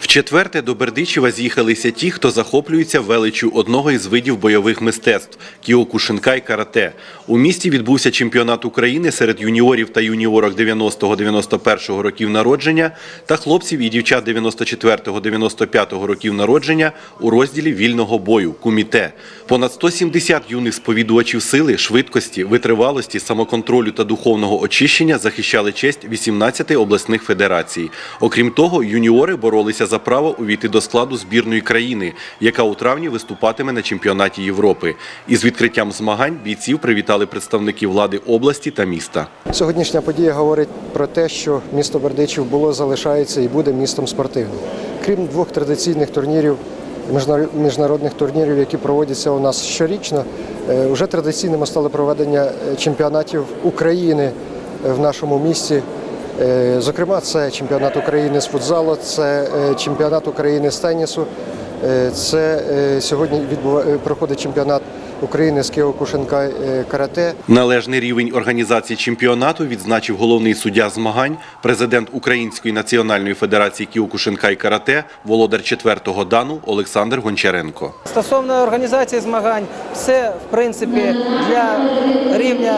Вчетверте до Бердичева з'їхалися ті, хто захоплюється величю одного із видів бойових мистецтв кіокушинкай карате. У місті відбувся чемпіонат України серед юніорів та юніорок 90-91 років народження та хлопців і дівчат 94-95 років народження у розділі вільного бою куміте. Понад 170 юних сповідувачів сили, швидкості, витривалості, самоконтролю та духовного очищення захищали честь 18 обласних федерацій. Окрім того, юніори боролися за право увійти до складу збірної країни, яка у травні виступатиме на чемпіонаті Європи. Із відкриттям змагань бійців привітали представники влади області та міста. Сьогоднішня подія говорить про те, що місто Бердичів було, залишається і буде містом спортивним. Крім двох традиційних турнірів, міжнар- міжнародних турнірів, які проводяться у нас щорічно, е, вже традиційними стали проведення е, чемпіонатів України е, в нашому місті. Е, Зокрема, це чемпіонат України з футзалу, це е, чемпіонат України з тенісу. е, Це сьогодні проходить чемпіонат України з Кіокушинкай е, карате. Належний рівень організації чемпіонату відзначив головний суддя змагань, президент Української національної федерації кіокушинкай карате, володар 4-го дану Олександр Гончаренко. Стосовно організації змагань, все в принципі для рівня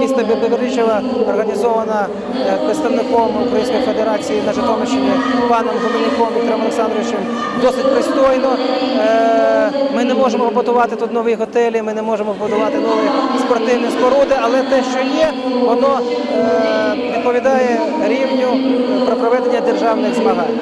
міста Бердичева організовано е, представником Української Федерації на Житомирщині паном Гуменюком Віктором Олександровичем досить пристойно. Е, Ми не можемо побудувати тут нові готелі, ми не можемо побудувати нові спортивні споруди, але те, що є, воно е, відповідає рівню про проведення державних змагань.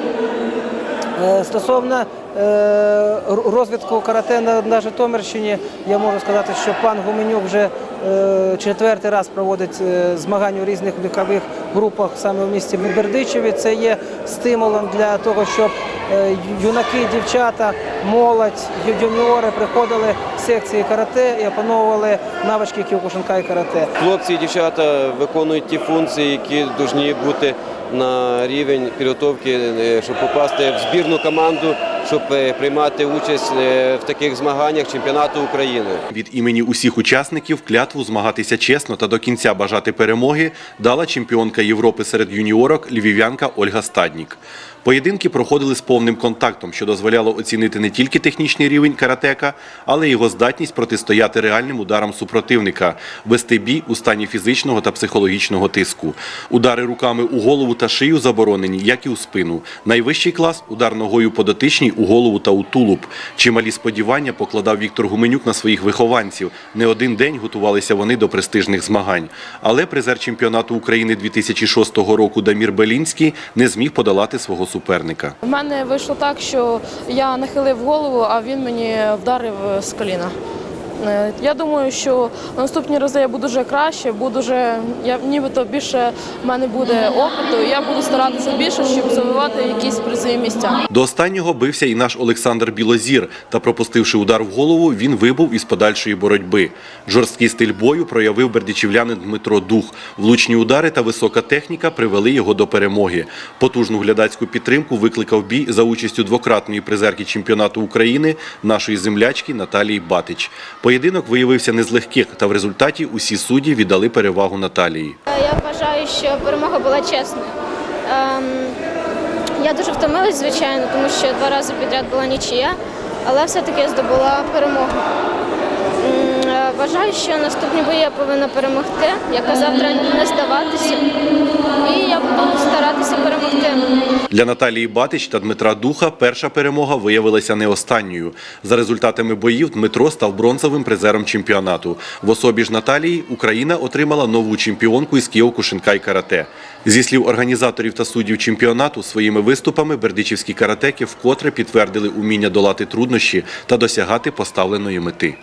Е, Стосовно е, розвитку карате на, Житомирщині, я можу сказати, що пан Гуменюк вже е, четвертий раз проводить змагання у різних вікових групах саме в місті Бердичеві. Це є стимулом для того, щоб юнаки, дівчата, молодь, юніори приходили в секції карате і опановували навички кіокушинкай карате. Хлопці і дівчата виконують ті функції, які повинні бути на рівень підготовки, е, щоб попасти в збірну команду, щоб е, приймати участь е, в таких змаганнях чемпіонату України. Від імені усіх учасників клятву змагатися чесно та до кінця бажати перемоги дала чемпіонка Європи серед юніорок львів'янка Ольга Стаднік. Поєдинки проходили з повним контактом, що дозволяло оцінити не тільки технічний рівень каратека, але й його здатність протистояти реальним ударам супротивника, вести бій у стані фізичного та психологічного тиску. Удари руками у голову та шию заборонені, як і у спину. Найвищий клас удар ногою по дотичній у голову та у тулуб. Чималі сподівання покладав Віктор Гуменюк на своїх вихованців. Не один день готувалися вони до престижних змагань. Але призер чемпіонату України 2006 року Дамір Белінський не зміг подолати свого суперника. У мене вийшло так, що я нахилив голову, а він мені вдарив з коліна. Е, Я думаю, що на наступні рази я буду вже краще, буду вже я нібито більше в мене буде опиту. Я буду старатися більше, щоб завивати якісь призові місця. До останнього бився і наш Олександр Білозір, та пропустивши удар в голову, він вибув із подальшої боротьби. Жорсткий стиль бою проявив бердичівлянин Дмитро Дух. Влучні удари та висока техніка привели його до перемоги. Потужну глядацьку підтримку викликав бій за участю двократної призерки чемпіонату України нашої землячки Наталії Батич. Поєдинок виявився не з легких, та в результаті усі судді віддали перевагу Наталії. Я вважаю, що перемога була чесною. Ем, я дуже втомилась, звичайно, тому що два рази підряд була нічия, але все-таки здобула перемогу. Е, Вважаю, що наступні бої я повинна перемогти. Я казав, треба не здаватися. І я буду старатися перемогти. Для Наталії Батич та Дмитра Духа перша перемога виявилася не останньою. За результатами боїв Дмитро став бронзовим призером чемпіонату. В особі ж Наталії Україна отримала нову чемпіонку із Кіокушинкай карате. Зі слів організаторів та суддів чемпіонату, своїми виступами бердичівські каратеки вкотре підтвердили уміння долати труднощі та досягати поставленої мети.